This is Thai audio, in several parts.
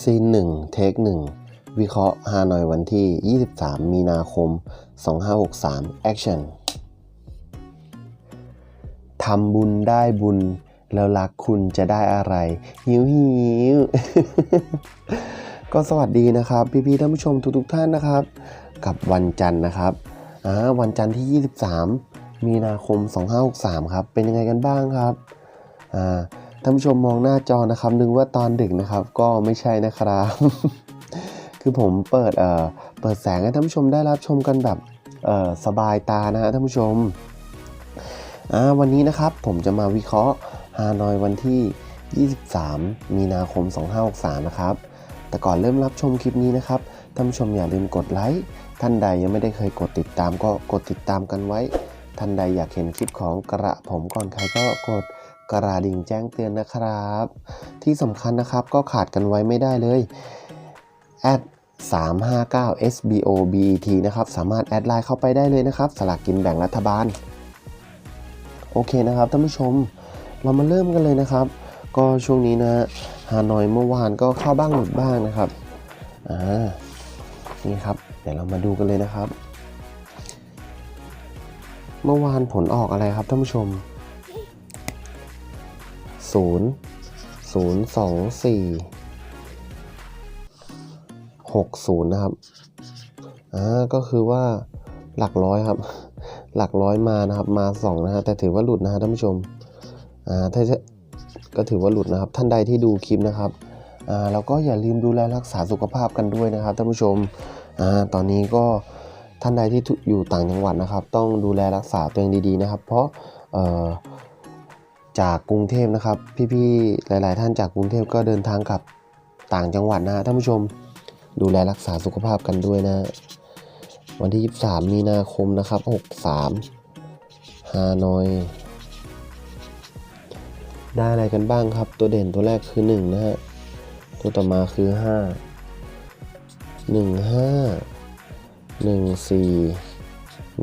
ซีนหนึ่งเทคหนึ่งวิเคราะห์ฮานอยวันที่ 23 มีนาคม 2563แอคชั่นทำบุญได้บุญ แล้วรักคุณจะได้อะไร หิวหิวก็สวัสดีนะครับ พี่ๆท่านผู้ชมทุกๆท่านนะครับ กับวันจันทร์นะครับวันจันทร์ที่ 23 มีนาคม 2563 ครับ เป็นยังไงกันบ้างครับอ่า ท่านผู้ชมมองหน้าจอนะครับ นึกว่าตอนดึกนะครับ ก็ไม่ใช่นะครับ คือผมเปิดเอ่อเปิดแสงให้ท่านผู้ชมได้รับชมกันแบบเอ่อสบายตานะฮะท่านผู้ชมอ่าวันนี้นะครับผมจะมาวิเคราะห์ฮานอยวันที่ 23 มีนาคม 2563 นะครับ แต่ก่อนเริ่มรับชมคลิปนี้นะครับท่านผู้ชมอย่าลืมกดไลค์ ท่านใดยังไม่ได้เคยกดติดตามก็กดติดตามกันไว้ ท่านใดอยากเห็นคลิปของกระผมก่อนใครก็กด กระดิ่งแจ้งเตือนนะครับ ที่สำคัญนะครับก็ขาดกันไว้ไม่ได้เลยแอด359 SBOBET นะครับ สามารถแอดไลน์เข้าไปได้เลยนะครับ สลากกินแบ่งรัฐบาล โอเคนะครับท่านผู้ชม เรามาเริ่มกันเลยนะครับ ก็ช่วงนี้นะฮานอยเมื่อวานก็เข้าบ้างหลุดบ้างนะครับ อ่า นี่ครับ เดี๋ยวเรามาดูกันเลยนะครับ เมื่อวานผลออกอะไรครับท่านผู้ชม 0 0 2 4 6 0นะครับ อ่า ก็คือว่าหลักร้อยครับ หลักร้อยมานะครับ มา2นะฮะ แต่ถือว่าหลุดนะฮะท่านผู้ชม อ่า ถ้าจะก็ถือว่าหลุดนะครับ ท่านใดที่ดูคลิปนะครับ อ่า แล้วก็อย่าลืมดูแลรักษาสุขภาพกันด้วยนะครับท่านผู้ชม อ่า ตอนนี้ก็ท่านใดที่อยู่ต่างจังหวัดนะครับ ต้องดูแลรักษาตัวเองดีๆนะครับ เพราะ เอ่อ จากกรุงเทพนะครับ พี่ๆหลาย ๆ ท่านจากกรุงเทพก็เดินทางกลับต่างจังหวัดนะท่านผู้ชมดูแลรักษาสุขภาพกันด้วยนะ วันที่ 23 มีนาคมนะครับ 63ฮานอย ได้อะไรกันบ้างครับ ตัวเด่นตัวแรกคือ 1 นะฮะ ตัวต่อมาคือ 5 1 5 1 4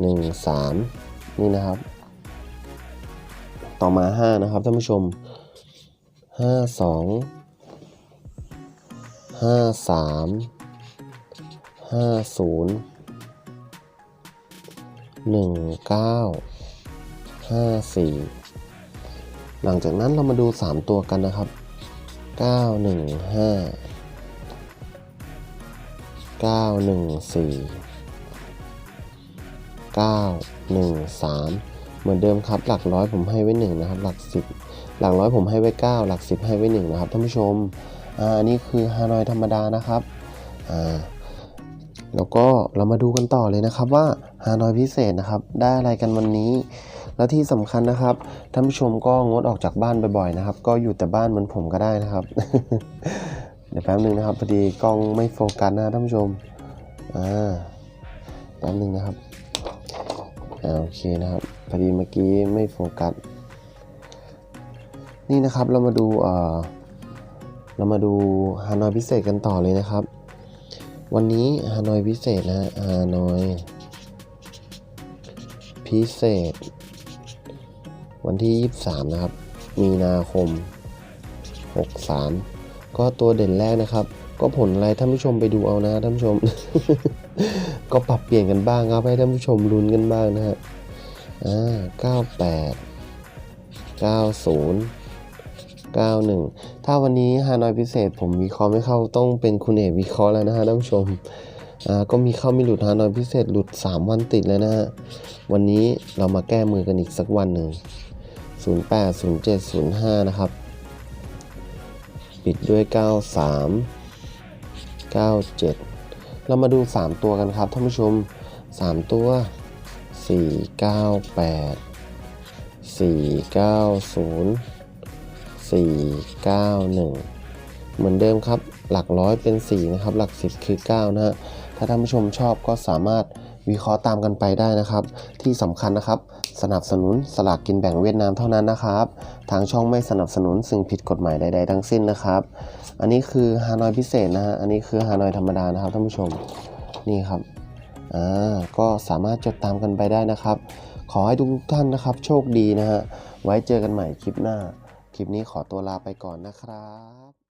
1 3 นี่นะครับ ต่อมา 5 นะครับท่านผู้ชม 5 2 5 3 5 0หนึ่งเก้าห้าสี่หลังจากนั้นเรามาดูสามตัวกันนะครับเก้าหนึ่งห้า เหมือนเดิมครับ หลักร้อยผมให้ไว้หนึ่งนะครับ หลักสิบหลักร้อยผมให้ไว้เก้าหลักสิบให้ไว้หนึ่งนะครับท่านผู้ชมอ่าอันนี้คือฮานอยธรรมดานะครับอ่าแล้วก็เรามาดูกันต่อเลยนะครับว่าฮานอยพิเศษนะครับ ได้อะไรกันวันนี้ และที่สำคัญนะครับท่านผู้ชมก็งดออกจากบ้านบ่อยๆนะครับ ก็อยู่แต่บ้านเหมือนผมก็ได้นะครับ เดี๋ยวแป๊บนึงนะครับพอดีกล้องไม่โฟกัสนะท่านผู้ชมอ่าแป๊บนึงนะครับอ่าโอเคนะครับ พอดีเมื่อกี้ไม่โฟกัส นี่นะครับเรามาดูเอ่อเรามาดูฮานอยพิเศษกันต่อเลยนะครับ วันนี้ฮานอยพิเศษนะฮานอยพิเศษ วันที่ 23 นะครับ มีนาคม 63 ก็ตัวเด่นแรกนะครับ ก็ผลอะไรท่านผู้ชมไปดูเอานะท่านผู้ชม ก็ปรับเปลี่ยนกันบ้างครับให้ท่านผู้ชมลุ้นกันบ้างนะฮะ อ่า98 90 91ถ้าวันนี้ฮานอยพิเศษ ผมวิเคราะห์ไม่เข้าต้องเป็นคุณเอกวิเคราะห์แล้วนะฮะท่านผู้ชมอ่าก็มีเข้ามีหลุดฮานอยพิเศษหลุด 3 วันติดเลยนะฮะวันนี้เรามาแก้มือกันอีกสักวันหนึ่ง08 07 05 นะครับ ปิดด้วย 93 97 เรามาดู 3 ตัวกันครับท่านผู้ชม 3 ตัว 498 490 491เหมือนเดิมครับหลักร้อยเป็น 4 นะครับ หลัก 10 คือ 9 นะฮะ ถ้าท่านผู้ชมชอบก็สามารถวิเคราะห์ตามกันไปได้นะครับ ที่สำคัญนะครับ สนับสนุนสลากกินแบ่งเวียดนามเท่านั้นนะครับ ทางช่องไม่สนับสนุนสิ่งผิดกฎหมายใดๆทั้งสิ้นนะครับ อันนี้คือฮานอยพิเศษนะฮะ อันนี้คือฮานอยธรรมดานะครับท่านผู้ชม นี่ครับ อ่าก็สามารถจดตามกันไปได้นะครับ ขอให้ทุกท่านนะครับ โชคดีนะฮะไว้เจอกันใหม่คลิปหน้า คลิปนี้ขอตัวลาไปก่อนนะครับ